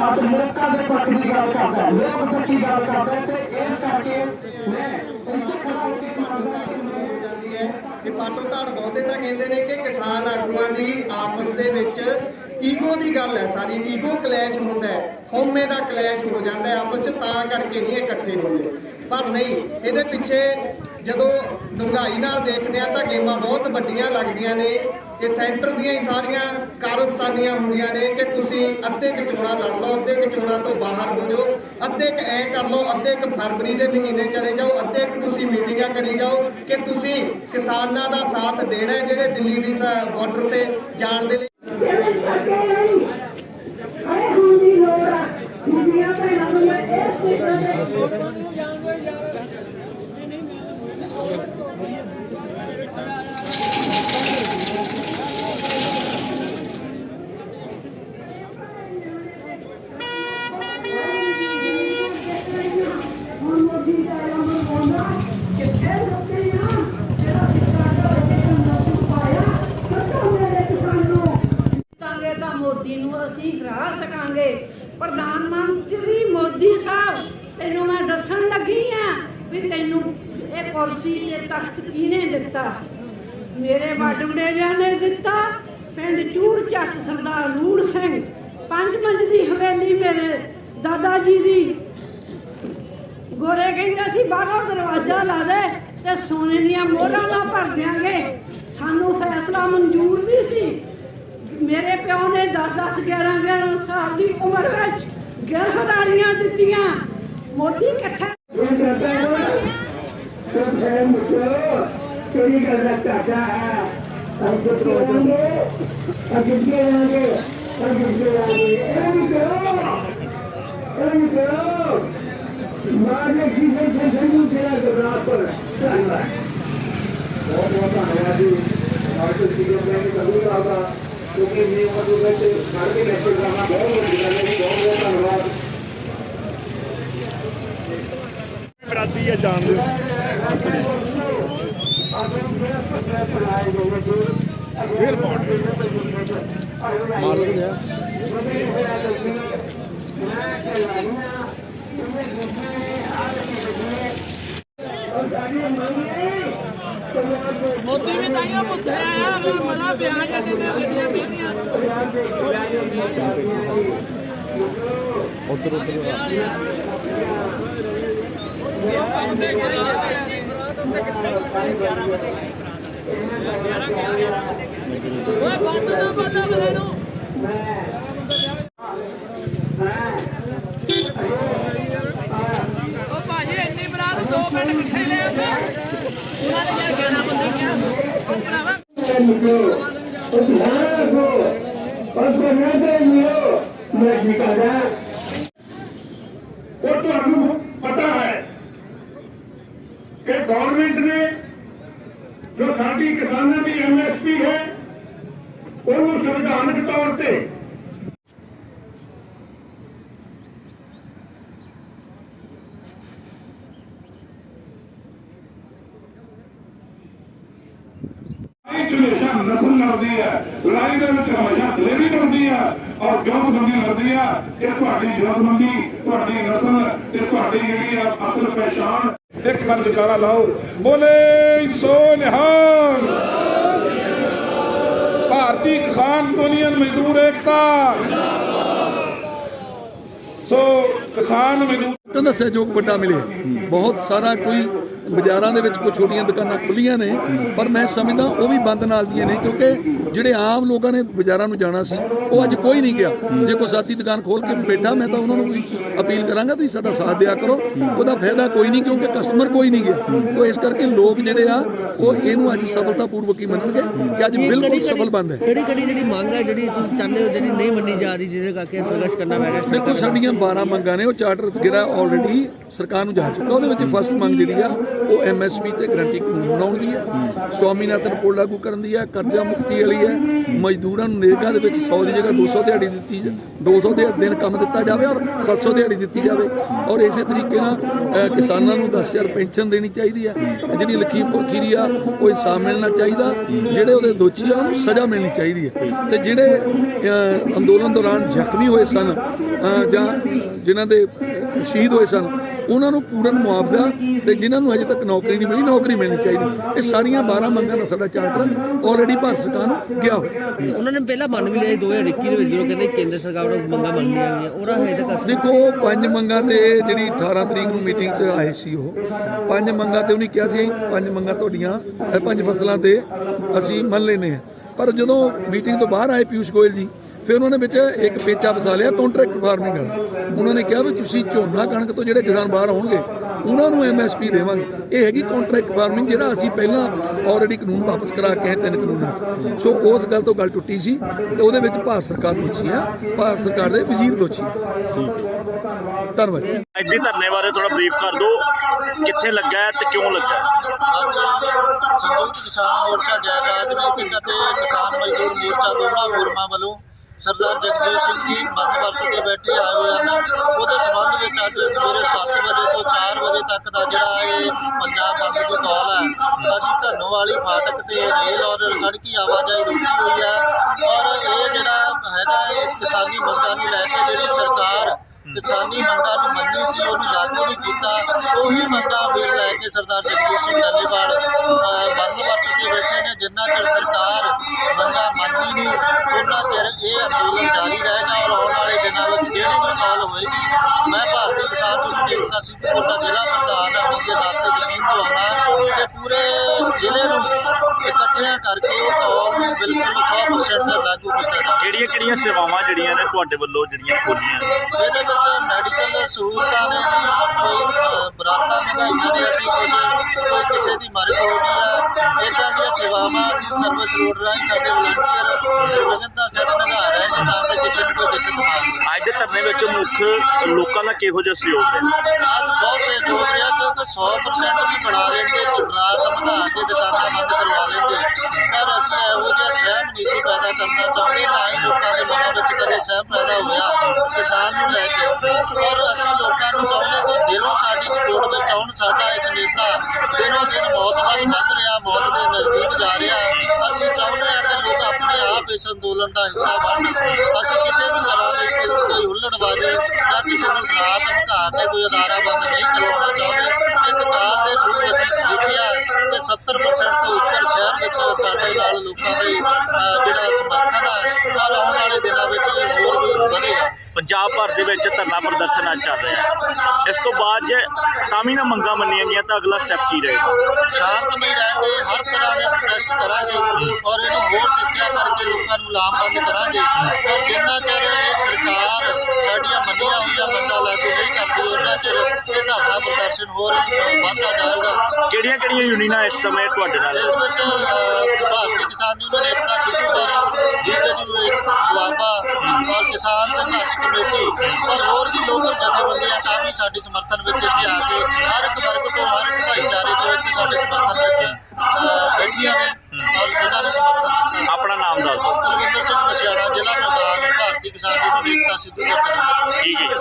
ਹਾਲਾਤ ਲੋਕਾਂ ਦੇ ਪੱਖ ਦੀ ਗੱਲ ਕਰਦਾ ਹੈ। ਲੋਕ ਪੱਖੀ ਗੱਲ ਕਰਦਾ ਹੈ ਤੇ ਇਸ ਕਰਕੇ ਮੈਂ ਇੱਥੇ ਖੜਾ ਹੋ ਕੇ ਮੰਗਦਾ ਕਿ ਮੈਂ ਜਾਂਦੀ ਹੈ ਕਿ ਪਾਟੋ ਧਾੜ ਬਹੁਤੇ ਤਾਂ ਕਹਿੰਦੇ ਨੇ ਕਿ ਕਿਸਾਨ ਆਗੂਆਂ ਦੀ ਆਪਸ ਦੇ ਵਿੱਚ ਈਗੋ ਦੀ ਗੱਲ ਹੈ। ਸਾਰੀ ਈਗੋ ਕਲੈਸ਼ ਹੁੰਦਾ ਹੈ, ਹਉਮੈ ਦਾ ਕਲੈਸ਼ ਹੋ ਜਾਂਦਾ ਹੈ ਆਪਸ 'ਚ, ਤਾਂ ਕਰਕੇ ਨਹੀਂ ਇਕੱਠੇ ਹੁੰਦੇ। ਪਰ ਨਹੀਂ, ਇਹਦੇ ਪਿੱਛੇ ਜਦੋਂ ਡੂੰਘਾਈ ਨਾਲ ਦੇਖਦੇ ਆ ਤਾਂ ਗੇਮਾਂ ਬਹੁਤ ਵੱਡੀਆਂ ਲੱਗਦੀਆਂ ਨੇ। ਇਹ ਸੈਂਟਰ ਦੀਆਂ ਹੀ ਸਾਰੀਆਂ ਕਾਰਸਤਾਨੀਆਂ ਹੁੰਦੀਆਂ ਨੇ ਕਿ ਤੁਸੀਂ ਅੱਧੇ ਕੁ ਚੋਣਾਂ ਲੜ ਲਓ, ਅੱਧੇ ਕੁ ਚੋਣਾਂ ਤੋਂ ਬਾਹਰ ਹੋ ਜਾਓ, ਅੱਧੇ ਕੁ ਐ ਕਰ ਲਓ, ਅੱਧੇ ਕੁ ਫਰਵਰੀ ਦੇ ਮਹੀਨੇ ਚਲੇ ਜਾਓ, ਅੱਧੇ ਕੁ ਤੁਸੀਂ ਮੀਟਿੰਗਾਂ ਕਰੀ ਜਾਓ ਕਿ ਤੁਸੀਂ ਕਿਸਾਨਾਂ ਦਾ ਸਾਥ ਦੇਣਾ ਹੈ ਜਿਹੜੇ ਦਿੱਲੀ ਦੀ ਬਾਰਡਰ ਤੇ ਜਾਣ ਦੇ ਲਈ। ਜਿਹੜੇ ਹੋਣ ਦੀ ਲੋੜ ਆ। ਬੀਬੀਆਂ ਭੈਣਾਂ ਨੂੰ ਇਸ ਚੀਜ਼ਾਂ ਦੇ ਹੁਣ ਮੋਦੀ ਦਾ ਐਲਾਨ ਹੋਣਾ ਕਿ ਇਹ ਲੋਕਾਂ ਨੇ ਜਿਹੜਾ ਕਿਸਾਨਾਂ ਦੇ ਨੌਕਰੀ ਪਾਇਆ ਸੱਤਾ ਮੇਰੇ ਕਿਸਾਨ ਨੂੰ ਜਿੱਤਾਂਗੇ ਤਾਂ ਮੋਦੀ ਨੂੰ ਅਸੀਂ ਹਰਾ ਸਕਾਂਗੇ ਪ੍ਰਧਾਨ ਮੰਤਰੀ ਮੋਦੀ ਸਾਹਿਬ ਤੈਨੂੰ ਮੈਂ ਦੱਸਣ ਲੱਗੀ ਆ ਵੀ ਤੈਨੂੰ ਇਹ ਕੁਰਸੀ ਤੇ ਤਖਤ ਕਿਹਨੇ ਦਿੱਤਾ? ਮੇਰੇ ਵਾਡੂੜੇ ਨੇ ਦਿੱਤਾ। ਪਿੰਡ ਚੂੜ ਚੱਕ ਸਰਦਾਰ ਰੂੜ ਸਿੰਘ। ਪੰਜ ਮੰਜ਼ਲੀ ਹਵੇਲੀ ਮੇਰੇ ਦਾਦਾ ਜੀ ਦੀ ਗੋਰੇ ਕਹਿੰਦੇ ਸੀ, ਬਾਹਰੋਂ ਦਰਵਾਜ਼ਾ ਲਾ ਦੇ ਤੇ ਸੋਨੇ ਦੀਆਂ ਮੋਹਰਾਂ ਨਾਲ ਭਰ ਦਿਆਂਗੇ। ਸਾਨੂੰ ਫੈਸਲਾ ਮਨਜ਼ੂਰ ਵੀ ਸੀ। ਮੇਰੇ ਪਿਓ ਨੇ 10 10 11 11 ਸਾਲ ਦੀ ਉਮਰ ਵਿੱਚ ਗ੍ਰਿਫਤਾਰੀਆਂ ਦਿੱਤੀਆਂ। ਮੋਦੀ ਕਿੱਥੇ ਇਹ ਕਰਦਾ ਹੈ ਤੇ ਫਿਰ ਮੁੱਛੋ ਕਿਹੜੀ ਗੱਲ ਦਾ ਚਾਚਾ ਹੈ ਅਸੀਂ ਤੋਂ ਜਾਣਗੇ ਅੱਗੇ ਜਾਣਗੇ ਅੱਗੇ ਜਾਣਗੇ ਇਹ ਵੀ ਕਰੋ ਇਹ ਵੀ ਕਰੋ ਮਾਰੇ ਕੀ ਸੇ ਸੰਜੂ ਤੇਰਾ ਗਰਾਸ ਪਰ ਧੰਨਵਾਦ ਬਹੁਤ ਬਹੁਤ ਧੰਨਵਾਦ ਜੀ ਆਰਟੋ ਸੀਗੇ ਮੈਂ ਕਬੂਲ ਕਰਦਾ ਕਿਉਂਕਿ ਮੇਰੇ ਮਦਦ ਵਿੱਚ ਘਰ ਦੇ ਲੈਕਚਰ ਕਰਨਾ ਬਹੁਤ ਵੱਡੀ ਗੱਲ ਹੈ ਜਾਣ ਦਿਓ। ਫੇਰ ਮਾਲਕ ਗਿਆ ਮੋਦੀ ਵੀ ਤਾਈਆਂ ਪੁੱਛਿਆ ਆ ਮੈਂ ਮਜ਼ਾ ਪਿਆ ਜਾਂਦੇ ਨੇ ਗੱਡੀਆਂ ਮੇਰੀਆਂ ਉਧਰ ਉਧਰ। ਓਏ ਬੰਦ ਨਾ ਬੰਦਾ ਬਲੇ ਨੂੰ ਉਹ ਭਾਜੀ ਇੰਨੀ ਬਰਾਤ ਦੋ ਮਿੰਟ ਕਿੱਥੇ ਲੈ ਆਂਦੇ ਉਹਨਾਂ ਨੇ ਯਾਰ 11 ਬੰਦੇ ਕਿਹਾ ਉਹ ਭਰਾਵਾ ਉਹ ਤੁਹਾਨੂੰ ਪਤਾ ਹੈ ਕਿ ਗਵਰਨਮੈਂਟ ਨੇ ਜੋ ਸਾਡੀ ਕਿਸਾਨਾਂ ਦੀ ਐਮਐਸਪੀ ਹੈ, ਉਹਨੂੰ ਸੰਵਿਧਾਨਕ ਤੌਰ ਤੇ ਲੜਾਈ ਚ ਹਮੇਸ਼ਾ ਨਸਲ ਲੜਦੀ ਹੈ, ਲੜਾਈ ਦੇ ਵਿੱਚ ਹਮੇਸ਼ਾ ਦਲੇਰੀ ਲੜਦੀ ਹੈ। ਔਰ ਜੋਤਬੰਦੀ ਲੜਦੀ ਹੈ ਇਹ ਤੁਹਾਡੀ ਜੋਤਬੰਦੀ, ਤੁਹਾਡੀ ਨਸਲ ਤੇ ਤੁਹਾਡੀ ਜਿਹੜੀ ਆ ਅਸਲ ਪਛਾਣ ਇੱਕ ਵਾਰ ਜਕਾਰਾ ਲਾਓ। ਬੋਲੇ ਸੋ ਨਿਹਾਲ। ਭਾਰਤੀ ਕਿਸਾਨ ਯੂਨੀਅਨ ਮਜ਼ਦੂਰ ਏਕਤਾ। ਸੋ ਕਿਸਾਨ ਮਜ਼ਦੂਰ ਤਾਂ ਦੱਸਿਆ ਜੋ ਵੱਡਾ ਮਿਲੇ। ਬਹੁਤ ਸਾਰਾ ਕੋਈ ਬਾਜ਼ਾਰਾਂ ਦੇ ਵਿੱਚ ਕੋਈ ਛੋਟੀਆਂ ਦੁਕਾਨਾਂ ਖੁੱਲੀਆਂ ਨੇ ਪਰ ਮੈਂ ਸਮਝਦਾ ਉਹ ਵੀ ਬੰਦ ਨਾਲ ਦੀਆਂ ਨੇ ਕਿਉਂਕਿ ਜਿਹੜੇ ਆਮ ਲੋਕਾਂ ਨੇ ਬਾਜ਼ਾਰਾਂ ਨੂੰ ਜਾਣਾ ਸੀ ਉਹ ਅੱਜ ਕੋਈ ਨਹੀਂ ਗਿਆ। ਜੇ ਕੋਈ ਸਾਥੀ ਦੁਕਾਨ ਖੋਲ ਕੇ ਵੀ ਬੈਠਾ ਮੈਂ ਤਾਂ ਉਹਨਾਂ ਨੂੰ ਵੀ ਅਪੀਲ ਕਰਾਂਗਾ ਤੁਸੀਂ ਸਾਡਾ ਸਾਥ ਦਿਆ ਕਰੋ। ਉਹਦਾ ਫਾਇਦਾ ਕੋਈ ਨਹੀਂ ਕਿਉਂਕਿ ਕਸਟਮਰ ਕੋਈ ਨਹੀਂ ਗਿਆ। ਉਹ ਇਸ ਕਰਕੇ ਲੋਕ ਜਿਹੜੇ ਆ ਉਹ ਇਹਨੂੰ ਅੱਜ ਸਫਲਤਾਪੂਰਵਕ ਹੀ ਮੰਨਣਗੇ ਕਿ ਅੱਜ ਬਿਲਕੁਲ ਸਫਲ ਬੰਦ ਹੈ। ਕਿਹੜੀ ਕਿਹੜੀ ਜਿਹੜੀ ਮੰਗ ਹੈ ਜਿਹੜੀ ਤੁਸੀਂ ਚਾਹੁੰਦੇ ਹੋ ਜਿਹੜੀ ਨਹੀਂ ਮੰਨੀ ਜਾ ਰਹੀ ਜਿਹਦੇ ਕਰਕੇ ਸੰਘਰਸ਼ ਕਰਨਾ ਪੈ ਰਿਹਾ ਦੇਖੋ ਸਾਡੀਆਂ 12 ਮੰਗਾਂ ਨੇ ਉਹ ਚਾਰਟਰ ਜਿਹੜਾ ਆਲਰੇਡੀ ਸਰਕਾਰ ਨੂੰ ਜਾ ਚੁੱਕਾ ਉਹਦੇ ਵਿੱਚ ਫਸਟ ਮੰਗ ਜਿਹੜੀ ਆ ਉਹ ਐਮਐਸਪੀ ਤੇ ਗਰੰਟੀ ਕਾਨੂੰਨ ਬਣਾਉਣ ਦੀ ਹੈ। ਸਵਾਮੀਨਾਥਨ ਕੋਡ ਲਾਗੂ ਕਰਨ ਦੀ ਹੈ, ਕਰਜ਼ਾ ਮੁਕਤੀ ਵਾਲੀ ਹੈ। ਮਜ਼ਦੂਰਾਂ ਨੂੰ ਨਰੇਗਾ ਦੇ ਵਿੱਚ 100 ਦੀ ਜਗ੍ਹਾ 200 ਦਿਹਾੜੀ ਦਿੱਤੀ ਜਾ- 200 ਦਿਹਾ- ਦਿਨ ਕੰਮ ਦਿੱਤਾ ਜਾਵੇ ਔਰ 700 ਦਿਹਾੜੀ ਦਿੱਤੀ ਜਾਵੇ। ਔਰ ਇਸੇ ਤਰੀਕੇ ਨਾਲ ਕਿਸਾਨਾਂ ਨੂੰ 10000 ਪੈਨਸ਼ਨ ਦੇਣੀ ਚਾਹੀਦੀ ਹੈ। ਜਿਹੜੀ ਲਖੀਮਪੁਰ ਖੀਰੀ ਆ ਉਹ ਇਨਸਾਫ ਮਿਲਣਾ ਚਾਹੀਦਾ, ਜਿਹੜੇ ਉਹਦੇ ਦੋਸ਼ੀ ਆ, ਉਹਨਾਂ ਨੂੰ ਸਜ਼ਾ ਮਿਲਣੀ ਚਾਹੀਦੀ ਹੈ। ਤੇ ਜਿਹੜੇ ਅੰਦੋਲਨ ਦੌਰਾਨ ਜ਼ਖਮੀ ਹੋਏ ਸਨ ਜਾਂ ਜਿਨ੍ਹਾਂ ਦੇ ਸ਼ਹੀਦ ਹੋਏ ਸਨ ਉਹਨਾਂ ਨੂੰ ਪੂਰਨ ਮੁਆਵਜ਼ਾ ਤੇ ਜਿਨ੍ਹਾਂ ਨੂੰ ਹਜੇ ਤੱਕ ਨੌਕਰੀ ਨਹੀਂ ਮਿਲੀ ਨੌਕਰੀ ਮਿਲਣੀ ਚਾਹੀਦੀ। ਇਹ ਸਾਰੀਆਂ 12 ਮੰਗਾਂ ਦਾ ਸਾਡਾ ਚਾਰਟਰ ਆਲਰੇਡੀ ਭਾਰਤ ਸਰਕਾਰ ਨੂੰ ਗਿਆ ਹੋਇਆ। ਉਹਨਾਂ ਨੇ ਪਹਿਲਾਂ ਮੰਨ ਵੀ ਲਿਆ 2021 ਦੇ ਵਿੱਚ ਜਦੋਂ ਕਹਿੰਦੇ ਕੇਂਦਰ ਸਰਕਾਰ ਨੂੰ ਮੰਗਾਂ ਮੰਨੀਆਂ ਗਈਆਂ ਉਹਦਾ ਹਜੇ ਤੱਕ ਦੇਖੋ ਪੰਜ ਮੰਗਾਂ ਤੇ ਜਿਹੜੀ 18 ਤਰੀਕ ਨੂੰ ਮੀਟਿੰਗ 'ਚ ਆਏ ਸੀ ਉਹ ਪੰਜ ਮੰਗਾਂ ਤੇ ਉਹਨੇ ਕਿਹਾ ਸੀ ਪੰਜ ਮੰਗਾਂ ਤੁਹਾਡੀਆਂ ਪੰਜ ਫਸਲਾਂ ਤੇ ਅਸੀਂ ਮੰਨ ਲੈਨੇ ਆ ਪਰ ਜਦੋਂ ਮੀਟਿੰਗ ਤੋਂ ਬਾਹਰ ਆਏ ਪਿਊਸ਼ ਗੋਇਲ ਜੀ ਫਿਰ ਉਹਨਾਂ ਨੇ ਵਿੱਚ ਇੱਕ ਪੇਚਾ ਫਸਾ ਲਿਆ ਕੰਟਰੈਕਟ ਫਾਰਮਿੰਗ ਦਾ ਉਹਨਾਂ ਨੇ ਕਿਹਾ ਵੀ ਤੁਸੀਂ ਝੋਨਾ ਕਣਕ ਤੋਂ ਜਿਹੜੇ ਕਿਸਾਨ ਬਾਹਰ ਆਉਣਗੇ ਉਹਨਾਂ ਨੂੰ ਐਮਐਸਪੀ ਦੇਵਾਂਗੇ। ਇਹ ਹੈਗੀ ਕੰਟਰੈਕਟ ਫਾਰਮਿੰਗ ਜਿਹੜਾ ਅਸੀਂ ਪਹਿਲਾਂ ਆਲਰੇਡੀ ਕਾਨੂੰਨ ਵਾਪਸ ਕਰਾ ਕੇ ਤਿੰਨ ਕਾਨੂੰਨਾਂ 'ਚ। ਸੋ ਉਸ ਗੱਲ ਤੋਂ ਗੱਲ ਟੁੱਟੀ ਸੀ ਤੇ ਉਹਦੇ ਵਿੱਚ ਭਾਰਤ ਸਰਕਾਰ ਦੋਸ਼ੀ ਆ ਭਾਰਤ ਸਰਕਾਰ ਦੇ ਵਜ਼ੀਰ ਦੋਸ਼ੀ। ਧੰਨਵਾਦ। ਜੀ ਅੱਜ ਦੇ ਧਰਨੇ ਬਾਰੇ ਥੋੜਾ ਬਰੀਫ ਕਰ ਦਿਓ ਕਿੱਥੇ ਲੱਗਾ ਤੇ ਕਿਉਂ ਲੱਗਾ? ਸੰਯੁਕਤ ਕਿਸਾਨ ਮੋਰਚਾ ਜੈ ਰਾਜਨੀਤਿਕ ਅਤੇ ਕਿਸਾਨ ਮਜ਼ਦੂਰ ਮੋਰਚਾ ਦੋਵਾਂ ਫੋਰਮਾਂ ਵੱਲੋਂ ਸਰਦਾਰ ਜਗਜੀਤ ਸਿੰਘ ਜੀ ਮਰਨ ਵਰਤ ਤੇ ਬੈਠੇ ਆਏ ਹੋਏ ਹਨ। ਉਹਦੇ ਸੰਬੰਧ ਵਿੱਚ ਅੱਜ ਸਵੇਰੇ 7 ਵਜੇ ਤੋਂ 4 ਵਜੇ ਤੱਕ ਦਾ ਜਿਹੜਾ ਇਹ ਪੰਜਾਬ ਬੰਦ ਦੀ ਕਾਲ ਹੈ, ਅਸੀਂ ਧੰਨੋ ਵਾਲੀ ਫਾਟਕ ਤੇ ਰੇਲ ਔਰ ਸੜਕੀ ਆਵਾਜਾਈ ਰੁਕੀ ਹੋਈ ਹੈ ਔਰ ਇਹ ਜਿਹੜਾ ਹੈਗਾ ਇਸ ਕਿਸਾਨੀ ਮੰਗਾਂ ਨੂੰ ਲੈ ਕੇ ਜਿਹੜੀ ਸਰਕਾਰ ਕਿਸਾਨੀ ਮੰਗਾਂ ਨੂੰ ਮੰਨੀ ਸੀ, ਉਹਨੂੰ ਲਾਗੂ ਨਹੀਂ ਕੀਤਾ। ਉਹੀ ਮੰਗਾਂ ਫਿਰ ਲੈ ਕੇ ਸਰਦਾਰ ਜਗਜੀਤ ਸਿੰਘ ਡੱਲੇਵਾਲ ਬੰਦ ਵਰਤ ਤੇ ਬੈਠੇ ਨੇ, ਜਿੰਨਾ ਚਿਰ ਸਰਕਾਰ ਮੰਗਾਂ ਮੰਨਦੀ ਨਹੀਂ ਚਿਰ ਇਹ ਅੰਦੋਲਨ ਜਾਰੀ ਰਹੇਗਾ ਔਰ ਆਉਣ ਵਾਲੇ ਦਿਨਾਂ ਵਿੱਚ ਜਿਹੜੀ ਵੀ ਕਾਲ ਹੋਏਗੀ, ਮੈਂ ਭਾਰਤੀ ਕਿਸਾਨ ਯੂਨੀਅਨ ਏਕਤਾ ਸਿੱਧੂਪੁਰ ਦਾ ਜ਼ਿਲ੍ਹਾ ਪ੍ਰਧਾਨ ਹੋਣ ਦੇ ਨਾਤੇ ਯਕੀਨ ਦਿਵਾਉਣਾ ਕਿ ਪੂਰੇ ਜ਼ਿਲ੍ਹੇ ਨੂੰ ਇਕੱਠਿਆਂ ਕਰਕੇ ਉਹ ਕਾਲ ਨੂੰ ਬਿਲਕੁਲ 100% ਲਾਗੂ ਕੀਤਾ ਜਾਵੇ ਕਿਹੜੀਆਂ ਕਿਹੜੀਆਂ ਸੇਵਾਵਾਂ ਜਿਹੜੀਆਂ ਨੇ ਤੁਹਾਡੇ ਵੱਲੋਂ ਜਿਹੜੀਆਂ ਖੋਲੀਆਂ ਇਹਦੇ ਵਿੱਚ ਮੈਡੀਕਲ ਸਹੂਲਤਾਂ ਨੇ ਜੀ ਕੋਈ ਅ, ਬਰਾਤਾਂ ਮੰਗਾਈਆਂ ਨੇ ਅਸੀਂ ਕੁਝ ਕੋਈ ਕਿਸੇ ਦੀ ਮਰਗ ਹੋ ਗਈ ਆ। ਇਦਾਂ ਦੀਆਂ ਸੇਵਾਵਾਂ ਅਸੀਂ ਸਰਵਿਸ ਰੋਡ ਰਾਹੀਂ ਸਾਡੇ ਵਲੰਟੀਅਰ ਨਿਰਵਿਘਨਤਾ ਸਿਰ ਨਿਭਾ ਰਹੇ ਨੇ ਤਾਂ ਕਿ ਕਿਸੇ ਅੱਜ ਦੇ ਧਰਨੇ ਵਿੱਚ ਮੁੱਖ ਲੋਕਾਂ ਦਾ ਕਿਹੋ ਜਿਹਾ ਸਹਿਯੋਗ ਹੈ? ਅੱਜ ਬਹੁਤ ਸਹਿਯੋਗ ਰਿਹਾ ਕਿਉਂਕਿ 100% ਵੀ ਬਣਾ ਲੈਂਦੇ ਤੇ ਵਧਾ ਕੇ ਦੁਕਾਨਾਂ ਬੰਦ ਕਰਵਾ ਲੈਂਦੇ। ਪਰ ਅਸੀਂ ਇਹੋ ਜਿਹਾ ਸਹਿਮ ਨਹੀਂ ਸੀ ਪੈਦਾ ਕਰਨਾ ਚਾਹੁੰਦੇ, ਨਾ ਹੀ ਲੋਕਾਂ ਦੇ ਮਨਾਂ ਵਿੱਚ ਕਦੇ ਸਹਿਮ ਪੈਦਾ ਹੋਇਆ ਕਿਸਾਨ ਨੂੰ ਲੈ ਕੇ। ਔਰ ਅਸੀਂ ਲੋਕਾਂ ਨੂੰ ਚਾਹੁੰਦੇ ਕਿ ਦਿਲੋਂ ਸਾਡੀ ਸਪੋਰਟ ਵਿੱਚ ਆਉਣ ਸਾਡਾ ਇੱਕ ਨੇਤਾ ਦਿਨੋਂ ਦਿਨ ਮੌਤ ਵੱਲ ਵੱਧ ਰਿਹਾ, ਮੌਤ ਦੇ ਨਜ਼ਦੀਕ ਜਾ ਰਿਹਾ। ਅਸੀਂ ਚਾਹੁੰਦੇ ਹਾਂ ਕਿ ਲੋਕ ਆਪਣੇ ਆਪ ਇਸ ਅੰਦੋਲਨ ਦਾ ਹਿੱਸਾ ਬਣਨ ਅਸੀਂ ਕਿਸੇ ਵੀ ਤਰ੍ਹਾਂ ਦੇ ਕੋਈ- ਕੋਈ ਹੁੱਲੜਬਾਜ਼ੀ ਜਾਂ ਕਿਸੇ ਨੂੰ ਡਰਾ ਧਮਕਾ ਕੇ ਕੋਈ ਅਦਾਰਾ ਬੰਦ ਨਹੀਂ ਕਰਵਾਉਣਾ ਚਾਹੁੰਦੇ। ਇੱਕ ਕਾਲ ਦੇ ਥਰੂ ਅਸੀਂ ਲਿਖਿਆ ਕਿ 70% ਤੋਂ ਉੱਪਰ ਸ਼ਹਿਰ ਵਿੱਚ ਸਾਡੇ ਨਾਲ ਲੋਕਾਂ ਦੇ ਜਿਹੜਾ ਸਮਰਥਨ ਹੈ ਔਰ ਆਉਣ ਵਾਲੇ ਦਿਨਾਂ ਵਿੱਚ ਪੰਜਾਬ ਭਰ ਦੇ ਵਿੱਚ ਧਰਨਾ ਪ੍ਰਦਰਸ਼ਨ ਅੱਜ ਚੱਲ ਰਿਹਾ ਹੈ। ਇਸ ਤੋਂ ਬਾਅਦ ਜੇ ਤਾਂ ਵੀ ਨਾ ਮੰਗਾਂ ਮੰਨੀਆਂ ਗਈਆਂ ਤਾਂ ਅਗਲਾ ਸਟੈਪ ਕੀ ਰਹੇਗਾ? ਸ਼ਾਂਤਮਈ ਰਹਿ ਕੇ ਹਰ ਤਰ੍ਹਾਂ ਦੇ ਪ੍ਰੋਟੈਸਟ ਕਰਾਂਗੇ ਔਰ ਇਹਨੂੰ ਹੋਰ ਤਿੱਖਿਆ ਕਰਕੇ ਲੋਕਾਂ ਨੂੰ ਲਾਮਬੰਦ ਕਰਾਂਗੇ। ਔਰ ਜਿੰਨਾ ਚਿਰ ਇਹ ਸਰਕਾਰ ਚਿਰ ਇਹ ਧਰਨਾ ਪ੍ਰਦਰਸ਼ਨ ਹੋਰ ਵਧਦਾ ਜਾਏਗਾ ਕਿਹੜੀਆਂ ਕਿਹੜੀਆਂ ਯੂਨੀਅਨਾਂ ਇਸ ਸਮੇਂ ਤੁਹਾਡੇ ਨਾਲ? ਇਸ ਵਿੱਚ ਭਾਰਤੀ ਕਿਸਾਨ ਯੂਨੀਅਨ ਏਕਤਾ ਸਿੱਧੂਪੁਰ ਜੀਕੇਯੂ ਦੁਆਬਾ ਔਰ ਕਿਸਾਨ ਸੰਘਰਸ਼ ਕਮੇਟੀ ਔਰ ਹੋਰ ਵੀ ਲੋਕਲ ਜਥੇਬੰਦੀਆਂ ਕਾਫੀ ਸਾਡੇ ਸਮਰਥਨ ਵਿੱਚ ਇੱਥੇ ਆ ਕੇ ਹਰ ਇੱਕ ਵਰਗ ਤੋਂ ਹਰ ਇੱਕ ਭਾਈਚਾਰੇ ਤੋਂ ਇੱਥੇ ਸਾਡੇ ਸਮਰਥਨ ਵਿੱਚ ਬੈਠੀਆਂ ਨੇ ਔਰ ਜਿਨ੍ਹਾਂ ਨੇ ਸਮਰਥਨ ਦਿੱਤਾ ਆਪਣਾ ਨਾਮ ਦੱਸ ਦਿਓ। ਸਿੰਘ ਮਸਿਆਣਾ ਜ਼ਿਲ੍ਹਾ ਪ੍ਰਧਾਨ ਭਾਰਤੀ ਕਿਸਾਨ ਯੂਨੀਅਨ ਏਕਤਾ ਜਲੰਧਰ ਠੀਕ ਹੈ ਜੀ